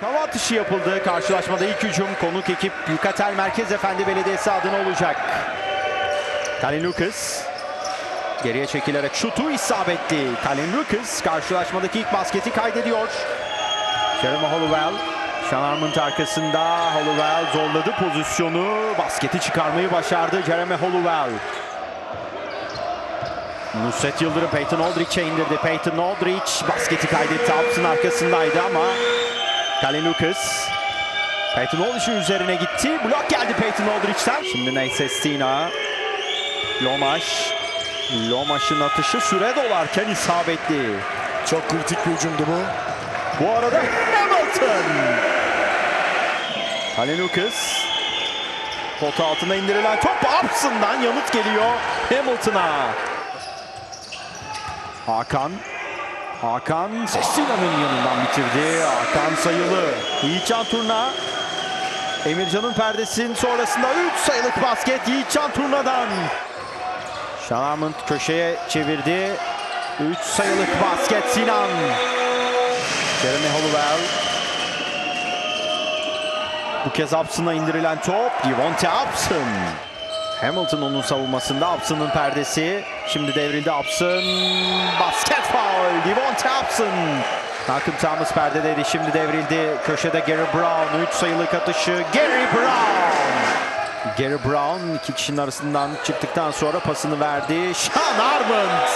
Hava atışı yapıldı. Karşılaşmada ilk hücum konuk ekip Yukatel Merkez Efendi Belediyesi adına olacak. Kalin Lucas geriye çekilerek şutu isabetli. Kalin Lucas karşılaşmadaki ilk basketi kaydediyor. Jeremy Hollowell Sean Armand arkasında Hollowell zorladı pozisyonu. Basketi çıkarmayı başardı Jeremy Hollowell. Nusret Yıldırım Peyton Aldrich'e indirdi. Peyton Aldrich basketi kaydetti. Ups'ın arkasındaydı ama Kalin Lucas Peyton Aldrich'in üzerine gitti. Blok geldi Peyton Aldrich'ten. Şimdi Nate Stina Lomaş Lomaş'ın atışı süre dolarken isabetli. Çok kritik bir hücumdu bu. Bu arada Hamilton. Kalin Lucas Pota altına indirilen top Ups'ından yanıt geliyor Hamilton'a. Hakan Hakan Sestina'nın yanından bitirdi. Hakan sayılı. Yiğitcan Turna. Emircan'ın perdesinin sonrasında 3 sayılık basket Yiğitcan Turna'dan. Şanamınt köşeye çevirdi. 3 sayılık basket Sinan. Jeremy Hollowell. Bu kez Upson'a indirilen top. Devonte Upson. Hamilton onun savunmasında. Upson'ın perdesi. Şimdi devrildi Upson. Basket foul. Devonte Upson. Malcolm Thomas perdedeydi. Şimdi devrildi. Köşede Gary Brown. 3 sayılık atışı. Gary Brown. Gary Brown iki kişinin arasından çıktıktan sonra pasını verdi. Sean Armand.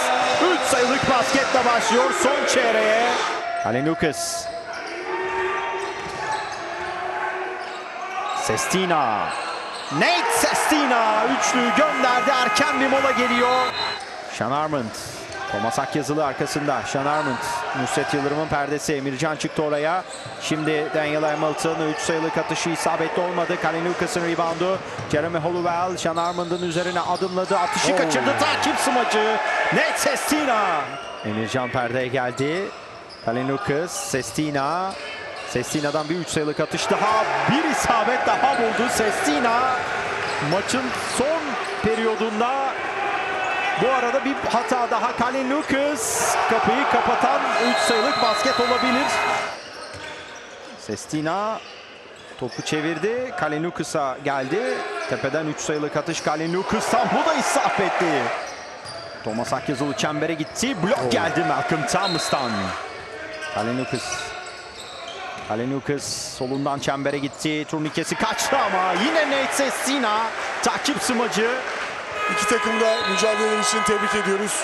3 sayılık basketle başlıyor son çeyreğe. Allen Lucas. Sestina. Nate Sestina üçlüyü gönderdi. Erken bir mola geliyor. Sean Armand. Thomas Akyazılı arkasında. Sean Armand. Nusret Yıldırım'ın perdesi. Emircan çıktı oraya. Şimdi Daniel Hamilton 3 sayılık atışı isabetli olmadı. Kalin Lucas'ın reboundu. Jeremy Hollowell Sean Armand'ın üzerine adımladı. Atışı Oo. kaçırdı. Takip smacı. Nate Sestina. Emircan perdeye geldi. Kalin Lucas. Sestina. Sestina'dan bir 3 sayılık atış daha. Bir isabet daha buldu Sestina. Maçın son periyodunda bu arada bir hata daha Kalin Lucas. Kapıyı kapatan 3 sayılık basket olabilir. Sestina topu çevirdi. Kalin Lucas'a geldi. Tepeden 3 sayılık atış Kalin Lucas'tan. Bu da isabetli. Thomas Akyazılı çembere gitti. Blok geldi Malcolm Thomas'tan. Kalin Lucas. Kalin Lucas solundan çembere gitti. Turnikesi kaçtı ama yine Nate Sestina takip smacı. İki takım da mücadeleleri için tebrik ediyoruz.